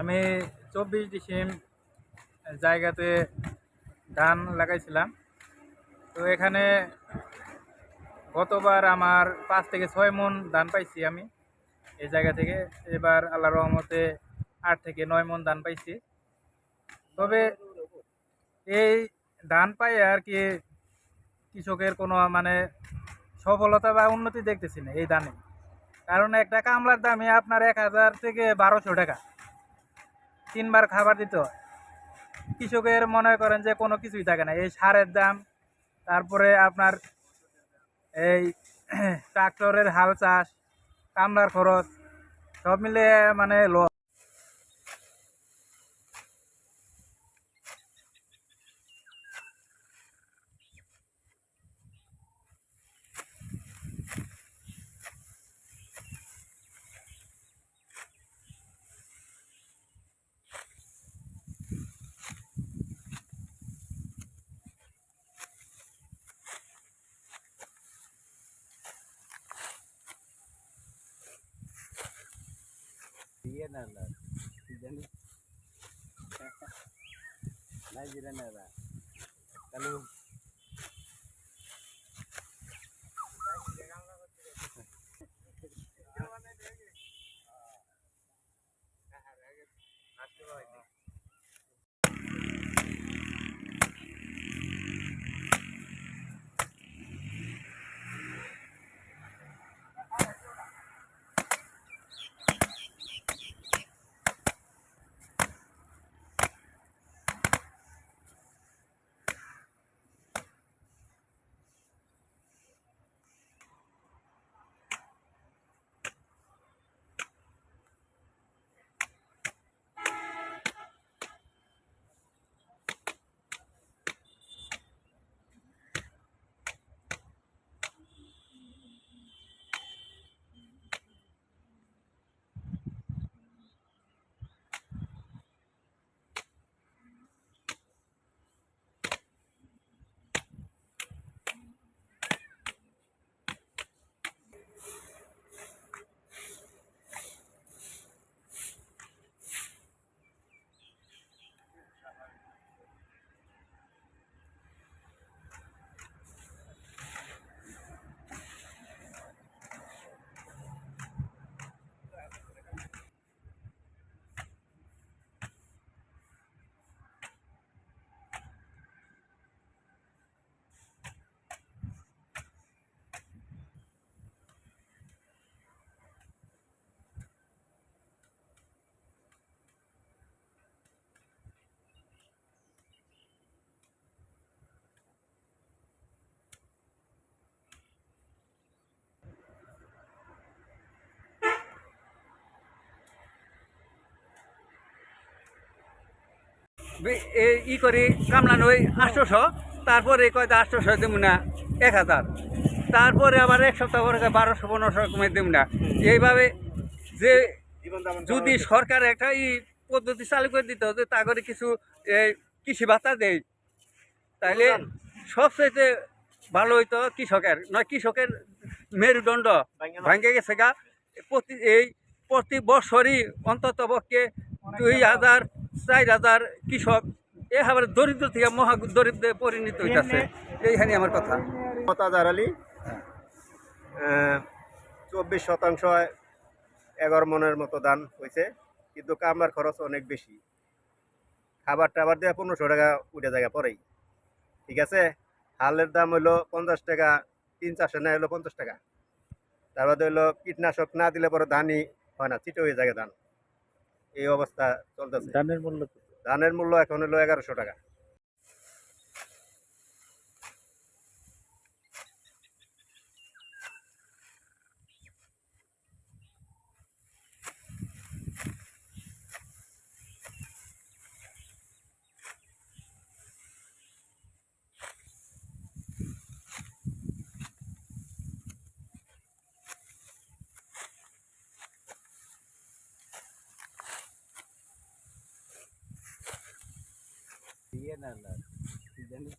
আমি চব্বিশ ডিসেম জায়গাতে ধান লাগাইছিলাম। তো এখানে গতবার আমার পাঁচ থেকে ছয় মন ধান পাইছি আমি। এই জায়গা থেকে এবার আল্লাহ রহমতে আট থেকে নয় মন ধান পাইছি। তবে এই ধান পাই আর কি কৃষকের কোনো মানে সফলতা বা উন্নতি দেখতেছি না এই ধানে। কারণ একটা কামলার দামই আপনার এক হাজার থেকে বারোশো টাকা। তিনবার খাবার দিতে। কৃষকের মনে করেন যে কোনো কিছুই থাকে না। এই সারের দাম, তারপরে আপনার এই ট্রাক্টরের হাল চাষ, কামলার খরচ, সব মিলে মানে দিয়ে না না কি ই করি কামলান ওই আটশোশো। তারপরে কয়টা আটশোশো দেবো না, এক হাজার। তারপরে আবার এক সপ্তাহ পরে বারোশো, পনেরোশো কমে দেবো না। এইভাবে যে যদি সরকার একটা ই পদ্ধতি চালু করে দিত, যে তা করে কিছু এই কৃষি ভাতা দেয়, তাহলে সবচাইতে ভালো হইতো কৃষকের। নয়, কৃষকের মেরুদণ্ড ভাঙে গেছে গা। প্রতি, এই প্রতি বছরই অন্তত পক্ষে দুই হাজার চার হাজার কৃষক এভাবে দরিদ্র থেকে মহা দরিদ্রে পরিণত হইতেছে। এইখানে আমার কথা। মতাজার আলী চব্বিশ শতাংশ এগারো মনের মতো দান হয়েছে কিন্তু কামলার খরচ অনেক বেশি। খাবার টাবার দেওয়া পনেরোশো টাকা উঠে জায়গা পরেই। ঠিক আছে? হালের দাম হইল পঞ্চাশ টাকা, তিন চারশো না হইল পঞ্চাশ টাকা। তারপর হইল কীটনাশক না দিলে পরে ধানই হয় না, চিটে হয়ে যায় ধান এই অবস্থা চলতেছে। ধানের মূল্য ধানের মূল্য এখন হলো এগারোশো টাকা। দিয়ে না না কি জানি